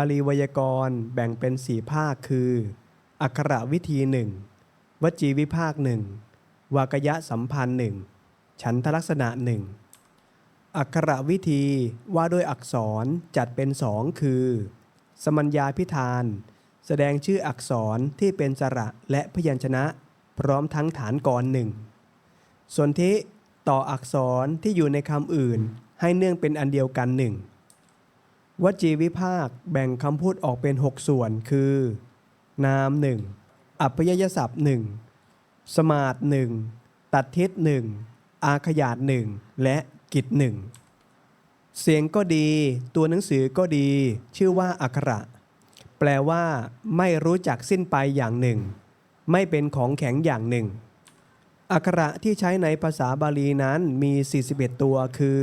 าลีไวยากรณ์แบ่งเป็นสี่ภาคคือ อักขระวิธีหนึ่งวจีวิภาคหนึ่งวากยะสัมพันธ์หนึ่งฉันทลักษณะหนึ่งอักขระวิธีว่าด้วยอักษรจัดเป็นสองคือ สมัญญาพิธาน แสดงชื่ออักษรที่เป็นสระและพยัญชนะ พร้อมทั้งฐานกรหนึ่งส่วนที่ต่ออักษรที่อยู่ในคำอื่นให้เนื่องเป็นอันเดียวกันหนึ่ง วจีวิภาคแบ่งคำพูดออกเป็น 6 ส่วน คือ นามหนึ่งอัพยยศัพท์หนึ่งสมาดหนึ่งตัดทิศหนึ่งอาขยาดหนึ่งและกิจหนึ่งเสียงก็ดี ตัวหนังสือก็ดี ชื่อว่าอักขระ แปลว่าไม่รู้จักสิ้นไปอย่างหนึ่ง ไม่เป็นของแข็งอย่างหนึ่งอักขระที่ใช้ในภาษาบาลีนั้นมี 41 ตัวคือ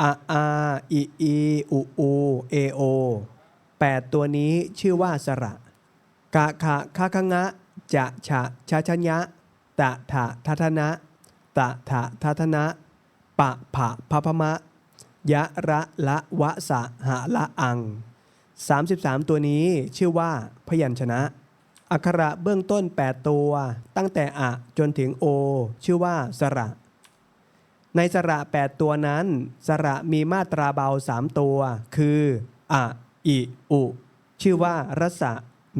อะอาอิอีอุอูเอโอ8ตัวนี้ชื่อว่าสระ กะขะคะคะงะ จะฉะชะชะญะตะถะทัทนะ ตะถะทัทนะ ปะผะพะพะมะ ยะระละวะสะหะละอัง 33 ตัวนี้ชื่อว่าพยัญชนะ อักขระเบื้องต้น 8 ตัว ตั้งแต่อะจนถึงโอ ชื่อว่าสระ ในสระ 8 ตัวนั้น สระมีมาตราเบา 3 ตัว คืออะอิอุ ชื่อว่ารสะ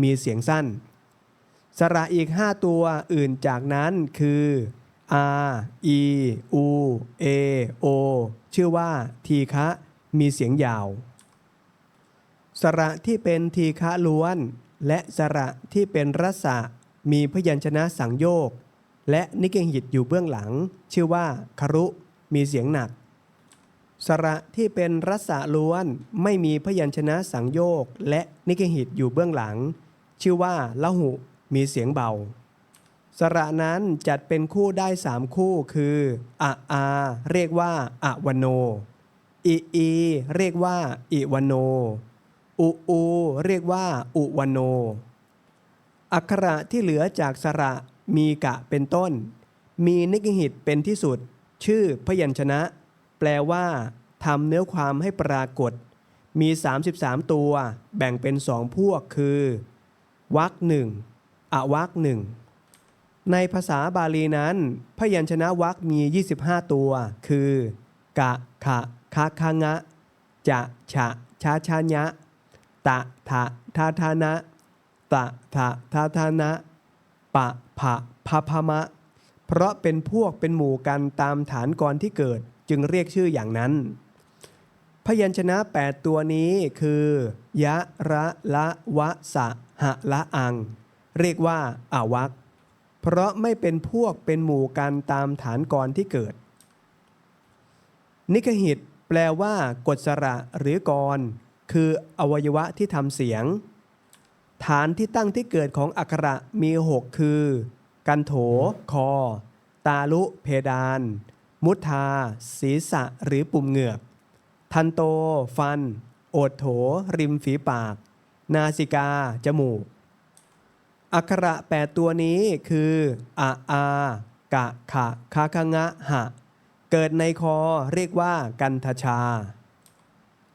มีเสียงสั้น สระอีก 5 ตัวอื่นจากนั้นคือ a e u a o ชื่อว่าทีฆะมีเสียงยาว สระที่เป็นทีฆะล้วน และสระที่เป็นรสะมีพยัญชนะสังโยก และนิเกหิตอยู่เบื้องหลัง ชื่อว่าคารุมีเสียงหนัก สระที่เป็นรสะล้วนไม่มีพยัญชนะสังโยก และนิเกหิตอยู่เบื้องหลัง ชื่อว่าละหุมีเสียงเบา สระนั้นจัดเป็นคู่ได้สามคู่คืออะอาเรียกว่าอะวันโนอีอีเรียกว่าอิวันโนอุอูเรียกว่าอุวันโน อักขระที่เหลือจากสระ มีกะเป็นต้น มีนิกหิตเป็นที่สุด ชื่อพยัญชนะ แปลว่าทำเนื้อความให้ปรากฏ มี 33 ตัว แบ่งเป็นสองพวกคือวักหนึ่งอวักหนึ่งในภาษาบาลีนั้น พยัญชนะวรรคมี 25 ตัว คือ กะ ขะคะคะงะ จะ ฉะ ชาชาญะ ตะ ทะทาทานะ ตะ ทะทาทานะ ปะผะพะพะมะ เพราะเป็นพวกเป็นหมู่กันตามฐานกรที่เกิดจึงเรียกชื่ออย่างนั้น พยัญชนะ 8 ตัวนี้คือ ยะ ระละวะสะหะละอัง เรียกว่าอาวักเพราะไม่เป็นพวกเป็นหมู่กันตามฐานกรที่เกิด นิคหิตแปลว่ากฎสระหรือกร คืออวัยวะที่ทำเสียง ฐานที่ตั้งที่เกิดของอักขระมี 6 คือ กันโถ คอ ตาลุ เพดาน มุทา ศีรษะหรือปุ่มเหงือก ทันโต ฟัน โอดโถ ริมฝีปาก นาสิกา จมูก อักขระแปดตัวนี้คืออะอากะขะคาคะงะหะ เกิดในคอเรียกว่ากันทชา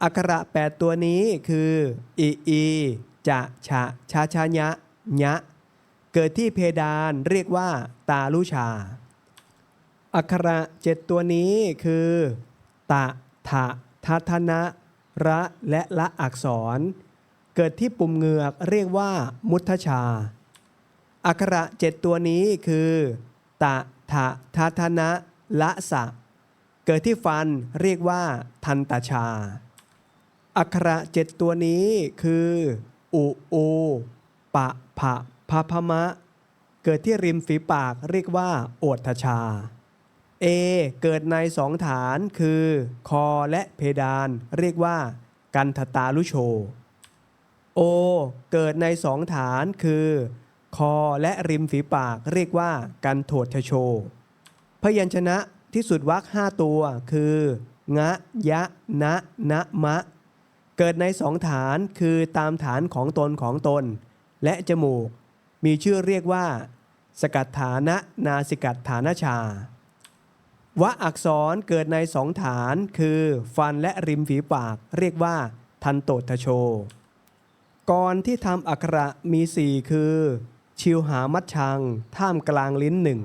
อักขระแปดตัวนี้คืออีอี จะฉะชาชาญะญะเกิดที่เพดานเรียกว่า ตาลุชา อักขระเจ็ดตัวนี้คือ ตะ ทะทัทนะ ระ และละอักษร เกิดที่ปุ่มเหงือกเรียกว่า มุทชา อักขระเจ็ดตัวนี้คือ ตะ ทะทัทนะ ละสะ เกิดที่ฟันเรียกว่า ทันตชา อักขระเจ็ดตัวนี้คือ อุอูปะผะพะพมะ เกิดที่ริมฝีปากเรียกว่า โอทชา เอ เกิดในสองฐานคือ คอและเพดานเรียกว่า กันทตาลุโช โอ เกิดในสองฐานคือ คอและริมฝีปากเรียกว่า กันโถทโช พยัญชนะที่สุดวรรคห้าตัวคือ งะ ยะ นะ นะ มะ เกิดในสองฐานคือตามฐานของตนของตน และจมูก มีชื่อเรียกว่า สกัดฐานะนาสิกัดฐานชาวะอักษรเกิดในสองฐานคือฟันและริมฝีปากเรียกว่า ทันโตทโชกรที่ทำอักขระมีสี่คือ ชิวหามัดชัง ท่ามกลางลิ้นหนึ่ง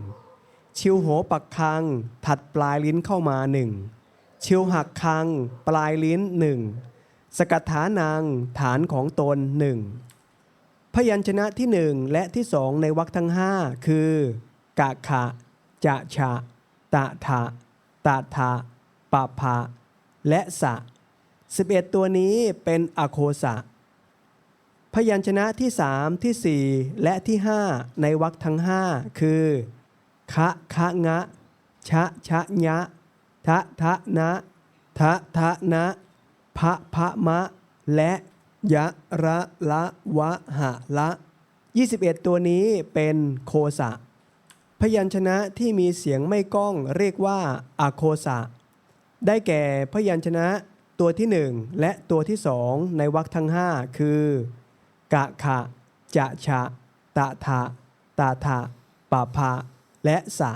ชิวโหปักคัง ถัดปลายลิ้นเข้ามาหนึ่งชิวหักคัง ปลายลิ้นหนึ่ง สกัดฐานังฐานของตนหนึ่งพยัญชนะที่หนึ่งและที่สองในวรรคทั้งห้าคือกะขะจะฉะตะทะตะทะปะภะและสะ11ตัวนี้เป็นอโคสะ พยัญชนะที่สามที่สี่และที่ห้าในวรรคทั้งห้าคือคะคะงะ ชะชะญะทะทะนะทะทะนะ พระพะมะ และยะระละวะหะละ 21 ตัวนี้เป็นโคสะ พยัญชนะที่มีเสียงไม่ก้องเรียกว่าอะโคสะ ได้แก่พยัญชนะตัวที่หนึ่งและตัวที่สองในวรรคทั้งห้าคือกะขะจะฉะตะทะตาทะปะพะและสะ